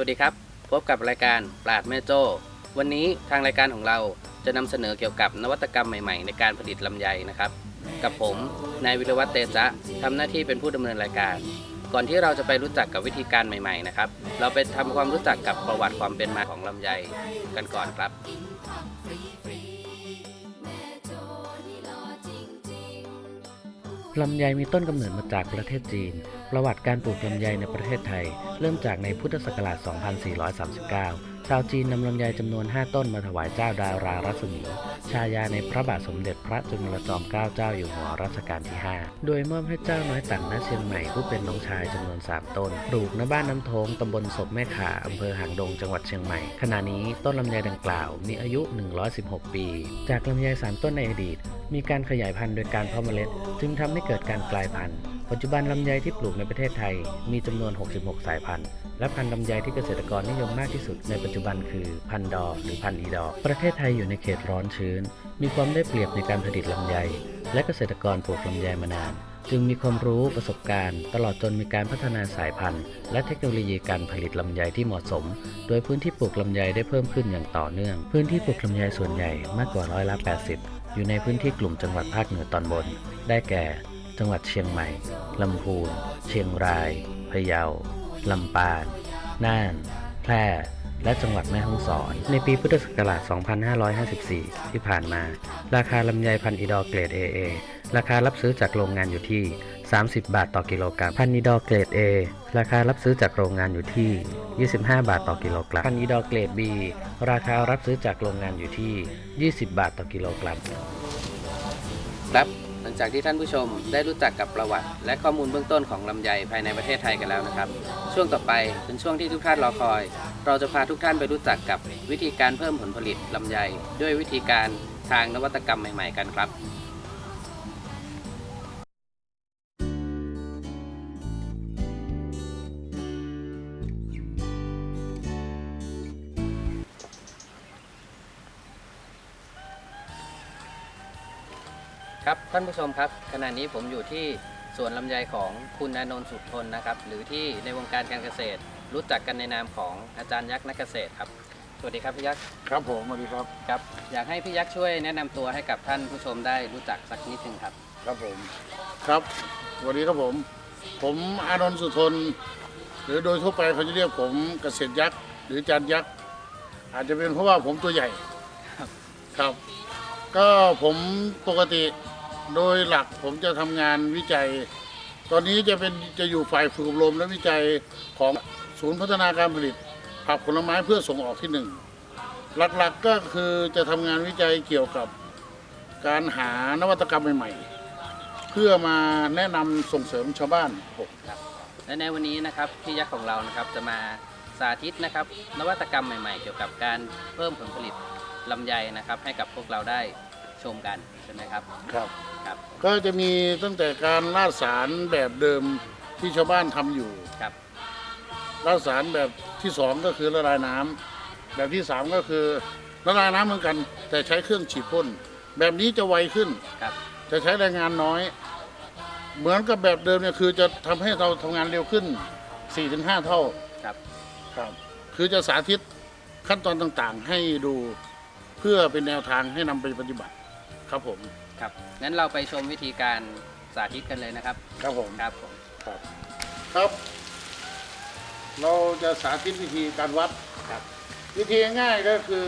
วัสดีครับ พบกับรายการปราดแม่โจ้ วันนี้ทางรายการของเราจะนำเสนอเกี่ยวกับนวัตกรรมใหม่ๆ ในการผลิตลำไยนะครับ กับผมนายวิรวัตรเตจะทำหน้าที่เป็นผู้ดำเนินรายการ ก่อนที่เราจะไปรู้จักกับวิธีการใหม่ๆนะครับ เราไปทำความรู้จักกับประวัติความเป็นมาของลำไยกันก่อนครับลำไยมีต้นกำเนิดมาจากประเทศจีน ประวัติการปลูกลำไยในประเทศไทย เริ่มจากในพุทธศักราช 2439 ชาวจีนนำลำไยจำนวน 5 ต้นมาถวายเจ้าดารารัศมี ชายาในพระบาทสมเด็จพระจุลจอมเกล้าเจ้าอยู่หัวรัชกาลที่ 5 โดยมอบให้เจ้าน้อยตันณเชียงใหม่ผู้เป็นน้องชายจำนวน 3 ต้น ปลูกณบ้านน้ำทงตำบลศพแม่ขาอำเภอหางดงจังหวัดเชียงใหม่ ขณะนี้ต้นลำไยดังกล่าวมีอายุ 116 ปี จากลำไยสามต้นในอดีต มีการขยายพันธุ์โดยการเพาะเมล็ด จึงทำให้เกิดการกลายพันธุ์ ปัจจุบันลำไยที่ปลูกในประเทศไทยมีจำนวน 66 สายพันธุ์ และพันธุ์ลำไยที่เกษตรกรนิยมมากที่สุดในปัจจุบันคือพันธุ์ดอหรือพันธุ์อีดอประเทศไทยอยู่ในเขตร้อนชื้น มีความได้เปรียบในการผลิตลำไย และเกษตรกรปลูกลำไยมานาน จึงมีความรู้ประสบการณ์ ตลอดจนมีการพัฒนาสายพันธุ์ และเทคโนโลยีการผลิตลำไยที่เหมาะสม โดยพื้นที่ปลูกลำไยได้เพิ่มขึ้นอย่างต่อเนื่อง พื้นที่ปลูกลำไยส่วนใหญ่มากกว่าร้อยละ 80 อยู่ในพื้นที่กลุ่มจังหวัดภาคเหนือตอนบน ได้แก่ จังหวัดเชียงใหม่ ลำพูน เชียงราย พะเยา ลำปาง น่าน แพร่ และจังหวัดแม่ฮ่องสอน ในปีพุทธศักราช 2554 ที่ผ่านมา ราคาลำไยพันธุ์อีดอเกรด AA ราคารับซื้อจากโรงงานอยู่ที่ 30 บาทต่อกิโลกรัม พันธุ์อีดอเกรด A ราคารับซื้อจากโรงงานอยู่ที่ 25 บาทต่อกิโลกรัม พันธุ์อีดอเกรด B ราคารับซื้อจากโรงงานอยู่ที่ 20 บาทต่อกิโลกรัม ครับ ลังจากที่ท่านผู้ชมได้รู้จักกับประวัติ และข้อมูลเบื้องต้นของลำไยภายในประเทศไทยกันแล้วนะครับ ช่วงต่อไปเป็นช่วงที่ทุกท่านรอคอย เราจะพาทุกท่านไปรู้จักกับวิธีการเพิ่มผลผลิตลำไย ด้วยวิธีการทางนวัตกรรมใหม่ ๆ กันครับ ท่านผู้ชมครับ ขณะนี้ผมอยู่ที่สวนลำไยของคุณอานนท์สุทนนะครับ หรือที่ในวงการการเกษตร รู้จักกันในนามของอาจารย์ยักษ์นักเกษตรครับ สวัสดีครับพี่ยักษ์ครับผมสวัสดีครับครับ อยากให้พี่ยักษ์ช่วยแนะนำตัวให้กับท่านผู้ชมได้รู้จักสักนิดนึงครับ ครับผมครับสวัสดีครับผม ผมอานนท์สุทน หรือโดยทั่วไปเขาจะเรียกผมเกษตรยักษ์หรือจานยักษ์อาจจะเป็นเพราะว่าผมตัวใหญ่ครับครับก็ผมปกติ โดยหลักผมจะทำงานวิจัย ตอนนี้จะเป็นจะอยู่ฝ่ายฝึกอบรมและวิจัยของศูนย์พัฒนาการผลิตผักผลไม้เพื่อส่งออกที่หนึ่งหลักๆก็คือจะทำงานวิจัยเกี่ยวกับการหานวัตกรรมใหม่ๆ เพื่อมาแนะนำส่งเสริมชาวบ้านผมครับและในวันนี้นะครับพี่ยักษ์ของเรานะครับจะมาสาธิตนะครับนวัตกรรมใหม่ๆ เกี่ยวกับการเพิ่มผลผลิตลำไยนะครับให้กับพวกเราได้ ชมกันใช่ไหมครับครับ ครับก็จะมีตั้งแต่การลาดสารแบบเดิมที่ชาวบ้านทำอยู่ ครับลาดสารแบบที่สองก็คือละลายน้ำแบบที่สามก็คือละลายน้ำเหมือนกัน แต่ใช้เครื่องฉีดพ่นแบบนี้จะไวขึ้น ครับจะใช้แรงงานน้อย เหมือนกับแบบเดิมเนี่ยคือจะทำให้เราทำงานเร็วขึ้น 4-5 เท่า ครับ ครับ คือจะสาธิตขั้นตอนต่างๆ ให้ดูเพื่อเป็นแนวทางให้นำไปปฏิบัติ ครับผมครับงั้นเราไปชมวิธีการสาธิตกันเลยนะครับ ครับผมครับผมครับครับ เราจะสาธิตวิธีการวัดครับ วิธีง่ายๆก็คือ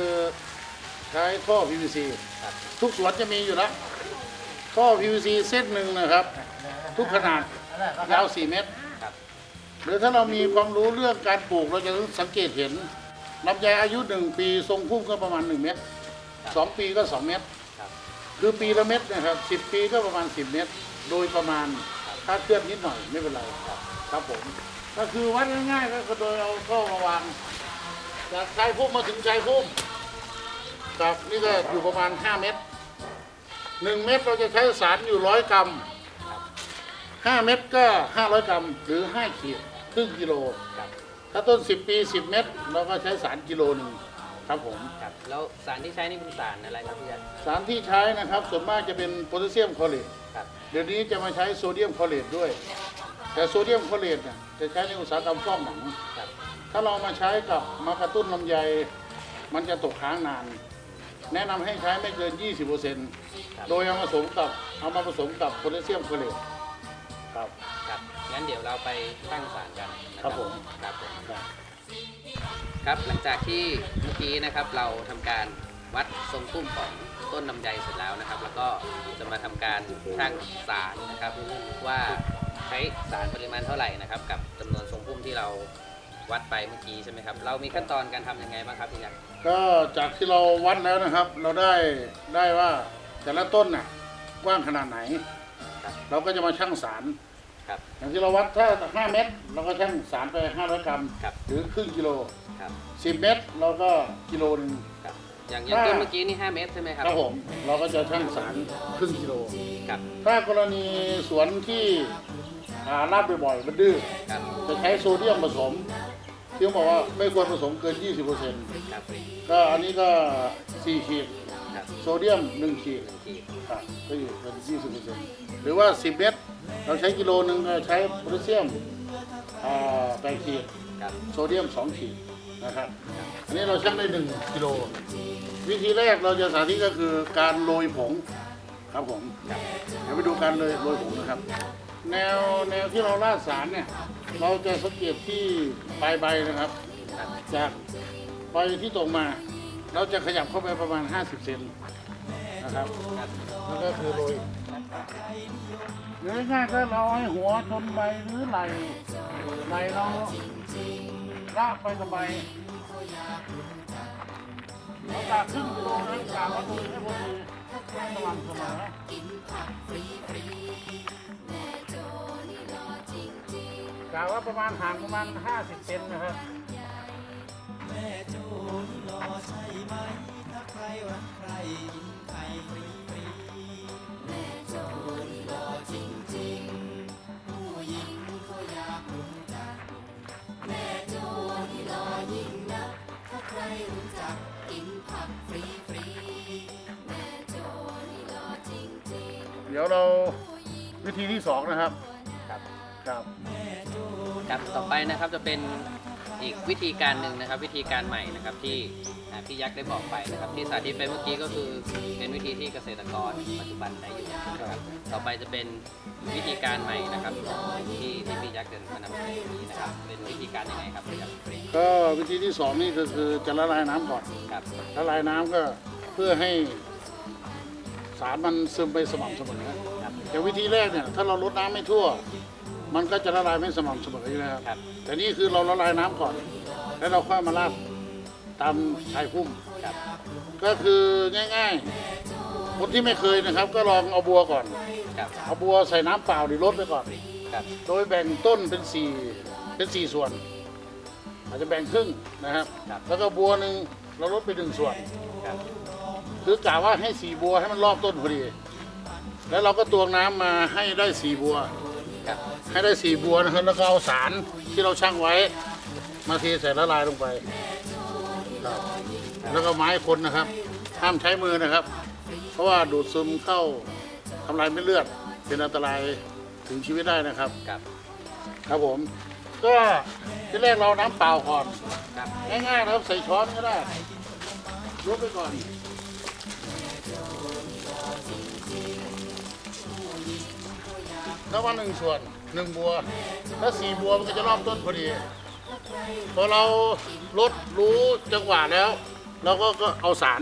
ใช้ท่อ PVC ครับทุกสวนจะมีอยู่แล้วท่อ PVC เส้นหนึ่งนะครับ ทุกขนาดยาว 4 เมตรครับหรือถ้าเรามีความรู้เรื่องการปลูกเราจะสังเกตเห็นลำไยอายุ 1 ปีทรงพุ่มก็ประมาณ 1 เมตร 2 ปีก็ 2 เมตร คือปีละเม็ดนะครับ10ปีก็ประมาณ10เมตรโดยประมาณถ้าเคลื่อนนิดหน่อยไม่เป็นไรครับครับผม ก็คือวัดง่ายๆก็คือโดยเอาท่อมาวางจากชายพุ่มมาถึงชายพุ่มครับนี่ก็อยู่ประมาณ5เมตร1เมตรเราจะใช้สารอยู่ร้อยกรัม5เมตรก็500กรัมหรือ5ขีดครึ่งกิโลถ้าต้น10ปี10เมตรเราก็ใช้สารกิโลหนึ่ง ครับผม ครับแล้วสารที่ใช้นี่เป็นสารอะไรครับพี่ยักษ์สารที่ใช้นะครับส่วนมากจะเป็นโพแทสเซียมคลอเรตครับ เดี๋ยวนี้จะมาใช้โซเดียมคลอเรตด้วย แต่โซเดียมคลอเรตเนี่ยจะใช้ในอุตสาหกรรมฟอกหนัง ครับถถ้าเรามาใช้กับมากระตุ้นลำไย มันจะตกค้างนาน แนะนำให้ใช้ไม่เกิน 20%โดยเอามาผสมกับเอามาผสมกับโพแทสเซียมโคเลตครับ ครับงั้นเดี๋ยวเราไปตั้งสารกันนะคครัรับบผม ครับผม ครับ ครับหลังจากที่เมื่อกี้นะครับเราทำการวัดทรงพุ่มของต้นลำไยเสร็จแล้วนะครับ แล้วก็จะมาทำการชั่งสารนะครับว่าใช้สารปริมาณเท่าไหร่นะครับ กับจำนวนทรงพุ่มที่เราวัดไปเมื่อกี้ใช่ไหมครับ เรามีขั้นตอนการทำยังไงบ้างครับพี่ยักษ์ก็จากที่เราวัดแล้วนะครับ เราได้ได้ว่าแต่ละต้นน่ะกว้างขนาดไหน เราก็จะมาชั่งสาร ครับ อย่างที่เราวัดถ้า 5 เมตร เราก็ชั่งสารไป 500 กรัม ครับ หรือครึ่งกิโล ครับ 10 เมตรเราก็กิโลหนึง ครับ อย่างอย่างต้นเมื่อกี้นี่ 5 เมตรใช่ไหมครับ ครับผม เราก็จะชั่งสารครึ่งกิโล ครับ ถ้ากรณีสวนที่อ่าลาดบ่อยๆมันดื้อ ครับ จะใช้โซเดียมผสมที่เขาบอกว่าไม่ควรผสมเกิน 20%ครับ ก็อันนี้ก็ 4 ขีด ครับโซเดียม 1 ขีดหนึ่งขีดครับก็อยู่เป็น 20%หรือว่า 10 เม็ด เราใช้กิโลหนึ่งก็ใช้โพแทสเซียมอ่าแปดขีดครับโซเดียม2ขีดนะครับ อันนี้เราชั่งได้1กิโล วิธีแรกเราจะสาธิตก็คือการโรยผงครับผมครับเดี๋ยวไปดูการโรยโรยผงนะครับ แนวแนวที่เราลาดสารเนี่ย เราจะสังเกตที่ปลายใบนะครับครับจากใบที่ตรงมา เราจะขยับเข้าไปประมาณ 50 เซนนะครับครับแล้วก็คือโรย หรือง่ายก็เราให้หัวชนใบหรือไหลไหลเราลากไปกับใบเราตากครึ่งกิโลนะตากเอาตรงนี้ให้พอดีให้สม่ำเสมอกะว่าประมาณห่างประมาณ 50 เซนนะครับ เดี๋ยวเราวิธีที่สองนะครับ ครับ ครับครับต่อไปนะครับจะเป็นอีกวิธีการหนึ่งนะครับ วิธีการใหม่นะครับที่อ่าพี่ยักษ์ได้บอกไปนะครับ ที่สาธิตไปเมื่อกี้ก็คือเป็นวิธีที่เกษตรกรปัจจุบันใช้อยู่นะครับต่อไปจะเป็นวิธีการใหม่นะครับที่ที่พี่ยักษ์เดินมานำเสนอนี้นะครับ เป็นวิธีการยังไงครับพี่ยักษ์ก็วิธีที่สองนี่ก็คือจะละลายน้ำก่อนครับ ละลายน้ำก็เพื่อให้ สารมันซึมไปสม่ำเสมอครับแต่วิธีแรกเนี่ยถ้าเราลดน้ำไม่ทั่ว มันก็จะละลายไม่สม่ำเสมออยู่แล้วครับ แต่นี่คือเราละลายน้ำก่อน แล้วเราค่อยมาลาดตามชายพุ่ม ครับก็คือง่ายๆ คนที่ไม่เคยนะครับ ก็ลองเอาบัวก่อน ครับเอาบัวใส่น้ำเปล่าหรือลดไปก่อน ครับโดยแบ่งต้นเป็นสี่เป็นสี่ส่วน อาจจะแบ่งครึ่งนะครับ ครับแล้วก็บัวหนึ่งเราลดไปหนึ่งส่วน ครับ คือกะว่าให้สี่บัวให้มันรอบต้นพอดี แล้วเราก็ตวงน้ำมาให้ได้สี่บัวครับให้ได้สี่บัวนะครับแล้วก็เอาสารที่เราชั่งไว้ มาเทใส่ละลายลงไปครับแล้วก็ไม้คนนะครับ ห้ามใช้มือนะครับ เพราะว่าดูดซึมเข้าทำลายเม็ดเลือด เป็นอันตรายถึงชีวิตได้นะครับ ครับ ครับผม ก็ที่แรกเราน้ำเปล่าก่อนครับง่ายๆนะครับใส่ช้อนก็ได้ลดไปก่อน แล้วว่าหนึ่งส่วนหนึ่งบัว ถ้าสี่บัวมันก็จะรอบต้นพอดีพอเราลดรู้จังหวะแล้วเราก็ก็เอาสาร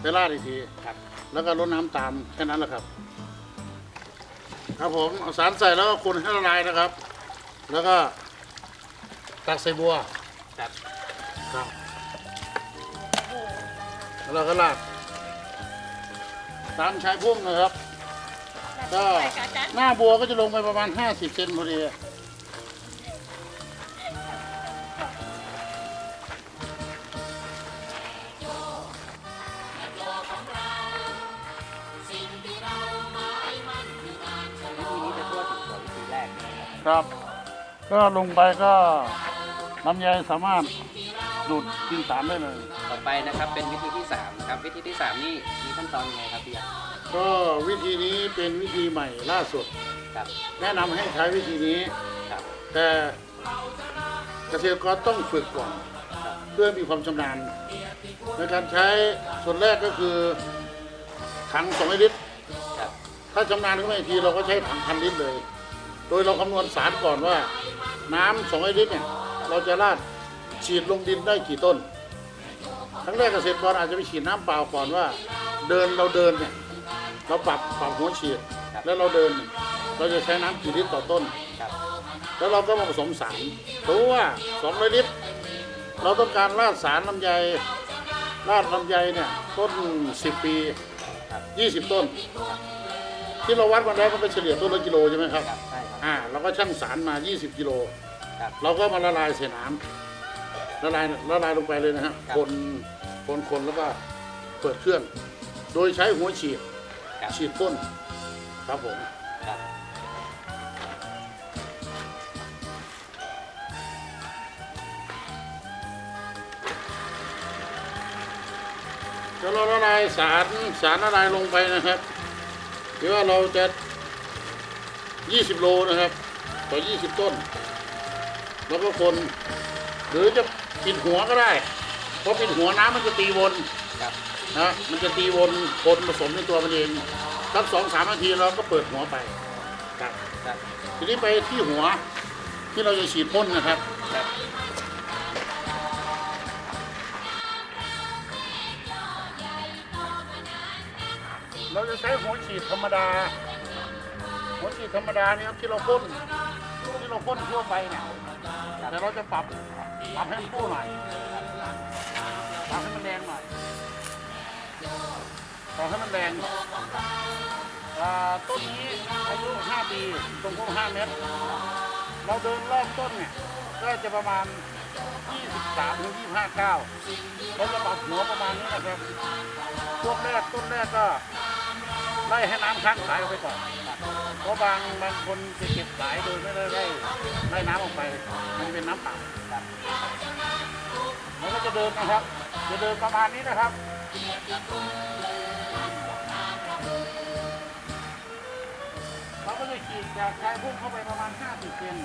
ไปราดอีกทีครับแล้วก็รดน้ำตามแค่นั้นแหละครับ ครับผมเอาสารใส่แล้วก็คนให้ละลายนะครับ แล้วก็ตักใส่บัวครับครับแล้วเราก็ลาดตามชายพุ่งนะครับ ก็หน้าบัวก็จะลงไปประมาณ 50เซนพอดีวิธีนี้จะทั่วถึงกว่าวิธีแรกนะครับครับ ก็ลงไปก็ลำไยสามารถดูดกินสารได้เลย ต่อไปนะครับเป็นวิธีที่3ครับวิธีที่ 3 นี่มีขั้นตอนยังไงครับพี่ยักษ์ ก็วิธีนี้เป็นวิธีใหม่ล่าสุด ครับแนะนำให้ใช้วิธีนี้ ครับแต่เกษตรกรต้องฝึกก่อน เพื่อมีความชำนาญในการใช้ส่วนแรกก็คือถัง2ลิตร ครับถ้าชำนาญขึ้นมาอีกทีเราก็ใช้ถังพันลิตรเลย โดยเราคำนวณสารก่อนว่าน้ำสองลิตรเนี่ยเราจะราดฉีดลงดินได้กี่ต้น ครั้งแรกเกษตรกรอาจจะไปฉีดน้ำเปล่าก่อนว่า เดินเราเดินเนี่ย เราปรับปรับหัวฉีดแล้วเราเดินเนี่ยเราจะใช้น้ำกี่ลิตรต่อต้น ครับ แล้วเราก็มาผสมสารรู้ว่า200ลิตร เราต้องการราดสารลำไยราดลำไยเนี่ยต้น10ปี20ต้น ที่เราวัดมาแล้วมันก็เฉลี่ยต้นละกิโลใช่ไหมครับ ครับใช่ครับ อ่าเราก็ชั่งสารมา 20 กิโล ครับเราก็มาละลายใส่น้ำละลายละลายลงไปเลยนะฮะครับ คนคนคนแล้วก็เปิดเครื่อง โดยใช้หัวฉีด ครับ ฉีดพ่นครับผม ครับแล้วเราละลายสารสารละลายลงไปนะครับหรือว่าเราจะ 20 โลนะครับ ต่อ 20 ต้น แล้วก็คน หรือจะปิดหัวก็ได้ เพราะปิดหัวน้ำมันจะตีวนครับ นะมันจะตีวนคนผสมในตัวมันเองสักสองสามนาทีเราก็เปิดหัวไปครับครับทีนี้ไปที่หัวที่เราจะฉีดพ่นนะครับครับเราจะใช้หัวฉีดธรรมดา หัวฉีดธรรมดาเนี่ยครับที่เราพ่นที่เราพ่นทั่วไปเนี่ยแต่เราจะปรับปรับให้มันคู่หน่อยปรับให้มันแรงหน่อย ปรับให้มันแรงอ่าต้นนี้อายุ 5 ปีตรงพวก5เมตร เราเดินรอบต้นเนี่ย ก็จะประมาณ 23ถึง25ก้าวเราจะปรับหัวประมาณนี้นะครับช่วงแรกต้นแรกก็ไล่ให้น้ำค้างสายออกไปก่อน เพราะบางบางคนจะเก็บสายโดยไม่ได้ไล่ไล่น้ำออกไป มันเป็นน้ำเปล่ามันก็จะเดินนะครับ จะเดินประมาณนี้นะครับ เราก็จะขีดจากชายพุ่งเข้าไปประมาณ 50เซน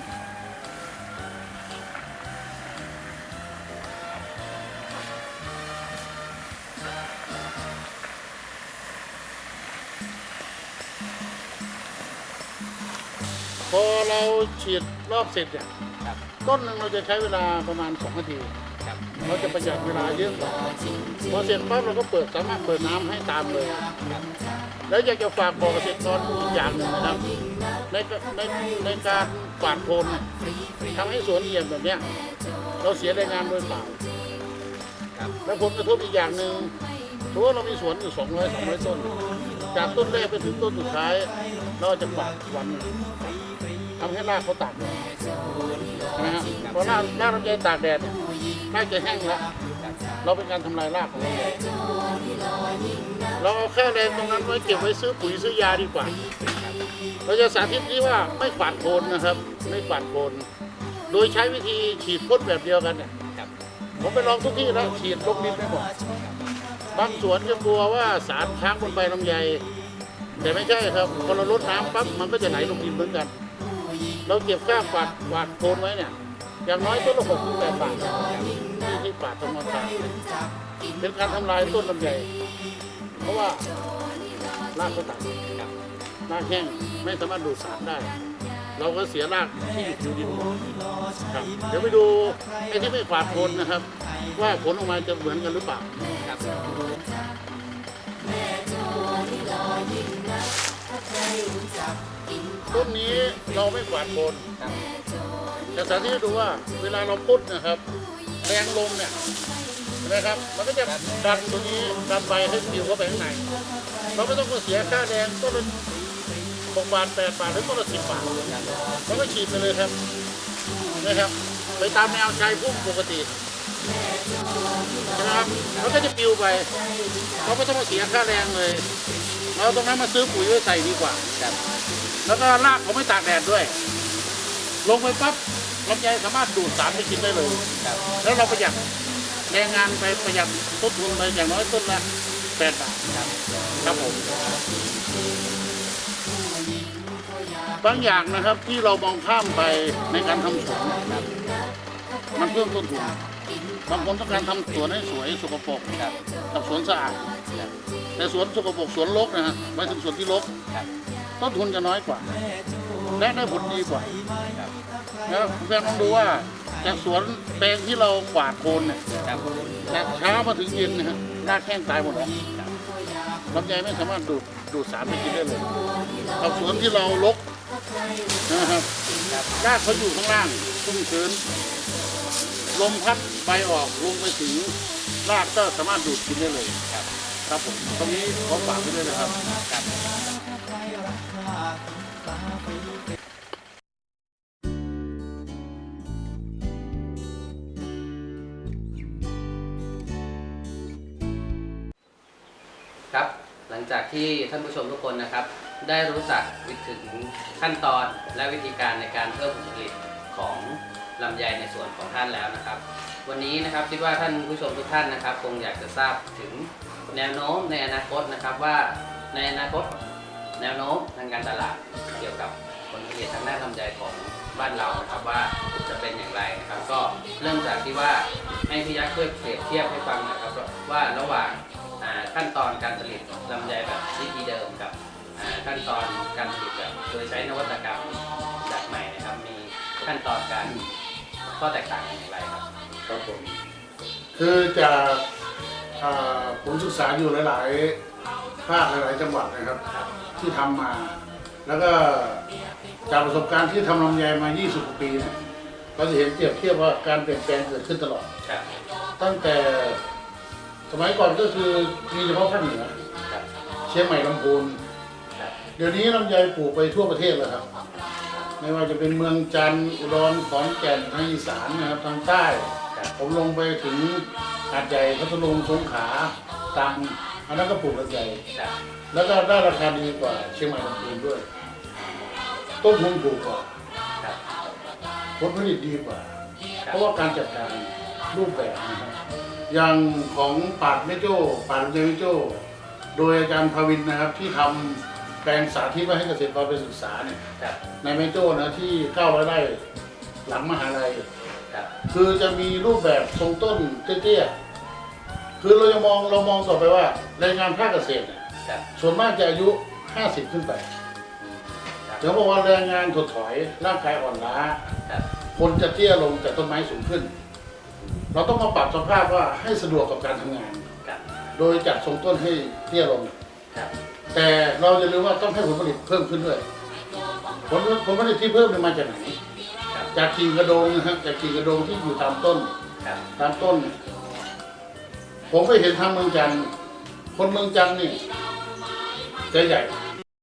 พอเราฉีดรอบเสร็จเนี่ยครับต้นหนึ่งเราจะใช้เวลาประมาณ 2 นาทีครับ เราจะประหยัดเวลาเยอะกว่าพอเสร็จปั๊บเราก็เปิดสามารถเปิดน้ำให้ตามเลย แล้วอยากจะฝากบอกเกษตรกรอีกอย่างหนึ่งนะครับในในในการกวาดโคนทำให้สวนเอี่ยมแบบเนี้ยเราเสียแรงงานโดยเปล่าแล้วผลกระทบอีกอย่างหนึ่งถือว่าเรามีสวนอยู่200 200ต้น จากต้นแรกไปถึงต้นสุดท้าย เราจะกวาดวันทำให้รากเขาตากแดดนะฮะพอรากรากลำไยตากแดดเนี่ย รากจะแห้งแล้ว เราเป็นการทำลายรากของเราเลยเราเอาแค่แรงตรงนั้นไว้เก็บไว้ซื้อปุ๋ยซื้อยาดีกว่า เราจะสาธิตที่ว่าไม่กวาดโคนนะครับ ไม่กวาดโคน โดยใช้วิธีฉีดพ่นแบบเดียวกันเนี่ยครับผมไปลองทุกที่แล้วฉีดลงดินไปหมดบางสวนก็กลัวว่าสารค้างบนใบลำไยแต่ไม่ใช่ครับพอเราลดน้ำปั๊บมันก็จะไหลลงดินเหมือนกัน เราเก็บค่ากวาดกวาดโคนไว้เนี่ย อย่างน้อยต้นละหกถึงแปดบาทที่ที่กวาดตรงนั้นเป็นการทำลายต้นลำไยเพราะว่ารากเขาต่ำรากแห้งไม่สามารถดูดสารได้ เราก็เสียรากที่อยู่ดินดครับเดี๋ยวไปดูไอ้ที่ไม่กวาดโคนนะครับ ว่าผลออกมาจะเหมือนกันหรือเปล่าครับต้นนี้เราไม่กวาดโคน ครับแต่สาธิตให้ดูว่าเวลาเราพุดนะครับ แรงลมเนี่ยเห็นะครับ มันก็จะดันตัวนี้ดันใบให้ปลิวเข้าไปข้างในเราไม่ต้องมาเสียค่าแรงต้นละหกบาทแปดบาทหรือต้นละสิบบาทเราก็ฉีดไปเลยครับนะครับ ไปตามแนวชายพุ่มปกติใช่ไหมครับมันก็จะปลิวไปเราไม่ต้องมาเสียค่าแรงเลยเราตรงนั้นมาซื้อปุ๋ยไว้ใส่ดีกว่าครับแล้วก็รากเขาไม่ตากแดดด้วย ลงไปปั๊บลำไยสามารถดูดสารไปกินได้เลย ครับแล้วเราประหยัดแรงงานไปประหยัดต้นทุนไปอย่างน้อยต้นละแปดบาทครับครับผมบางอย่างนะครับที่เรามองข้ามไปในการทำสวนมันเพิ่มต้นทุนบางคนต้องการทำสวนให้สวยสกปรกครับกับสวนสะอาดครับแต่สวนสกปรกสวนรกนะฮะหมายถึงสวนที่รกครับต้นทุนจะน้อยกว่า และได้ผลดีกว่าครับแล้วเพื่อนลองดูว่าจากสวนแปลงที่เรากวาดโคนเนี่ยจากเช้ามาถึงเย็นนะฮะรากแห้งตายหมดแล้วลำไยไม่สามารถดูดดูดสารไปกินได้เลยกับสวนที่เราลกนะครับรากเขาอยู่ข้างล่างชุ่มชื้นลมพัดใบออกลงไปถึงรากก็สามารถดูดกินได้เลยครับครับผมตรงนี้ขอฝากไว้ด้วยนะครับ ครับ หลังจากที่ท่านผู้ชมทุกคนนะครับ ได้รู้จักวิถึงขั้นตอนและวิธีการในการเพิ่มผลผลิตของลำไยในส่วนของท่านแล้วนะครับ วันนี้นะครับคิดว่าท่านผู้ชมทุกท่านนะครับ คงอยากจะทราบถึงแนวโน้มในอนาคตนะครับว่าในอนาคตแนวโน้มทางการตลาดเกี่ยวกับผลผลิตทางด้านลำไยของบ้านเรานะครับว่าจะเป็นอย่างไรนะครับ ก็เริ่มจากที่ว่าให้พี่ยักษ์ช่วยเปรียบเทียบให้ฟังนะครับว่าระหว่าง ขั้นตอนการผลิตลำไยแบบวิธีเดิมกับอ่าขั้นตอนการผลิตแบบโดยใช้นวัตกรรมแบบใหม่นะครับ มีขั้นตอนการข้อแตกต่างกันอย่างไรครับครับผมคือจากอ่าผมศึกษาอยู่หลาย ๆ ภาคหลาย ๆ จังหวัดนะครับครับที่ทำมา แล้วก็จากประสบการณ์ที่ทำลำไยมา 20 กว่าปีเนี่ยเราจะเห็นเปรียบเทียบว่าการเปลี่ยนแปลงเกิดขึ้นตลอดครับตั้งแต่ สมัยก่อนก็คือมีเฉพาะภาคเหนือ ครับเชียงใหม่ลำพูน ครับเดี๋ยวนี้ลำไยปลูกไปทั่วประเทศแล้วครับ ไม่ว่าจะเป็นเมืองจันทร์อุดรขอนแก่นทางอีสานนะครับทางใต้ ครับผมลงไปถึงหาดใหญ่พัทลุงสงขลาตรังอันนั้นก็ปลูกลำไยครับแล้วก็ได้ราคาดีกว่าเชียงใหม่ลำพูนด้วย ต้นทุนถูกกว่าครับผลผลิตดีกว่าครัเพบราะว่าการจัดการรูปแบบนะครับ อย่างของปาดเมโจ้ปาดลำไยเมโจ้ โดยอาจารย์ภาวินนะครับที่ทำแปลงสาธิตไว้ให้เกษตรกรไปศึกษาเนี่ยครับในเมโจ้นะที่ก้าวไว้ได้หลังมหาลัยครับคือจะมีรูปแบบทรงต้นเตี้ยๆคือเราจะมองเรามองต่อไปว่าแรงงานภาคเกษตรเนี่ยครับส่วนมากจะอายุ50ขึ้นไปครับเดี๋ยวบอกว่าแรงงานถดถอยร่างกายอ่อนล้าครับคนจะเตี้ยลงแต่ต้นไม้สูงขึ้น เราต้องมาปรับสภาพว่าให้สะดวกกับการทำงาน ครับโดยจัดทรงต้นให้เตี้ยลง ครับแต่เราจะลืมว่าต้องให้ผลผลิตเพิ่มขึ้นด้วย ผลผลผลิตที่เพิ่มเนี่ยมาจากไหน ครับจากกิ่งกระโดงนะครับจากกิ่งกระโดงที่อยู่ตามต้น ครับตามต้นเนี่ยผมไปเห็นทางเมืองจันทร์คนเมืองจันทร์นี่ใจใหญ่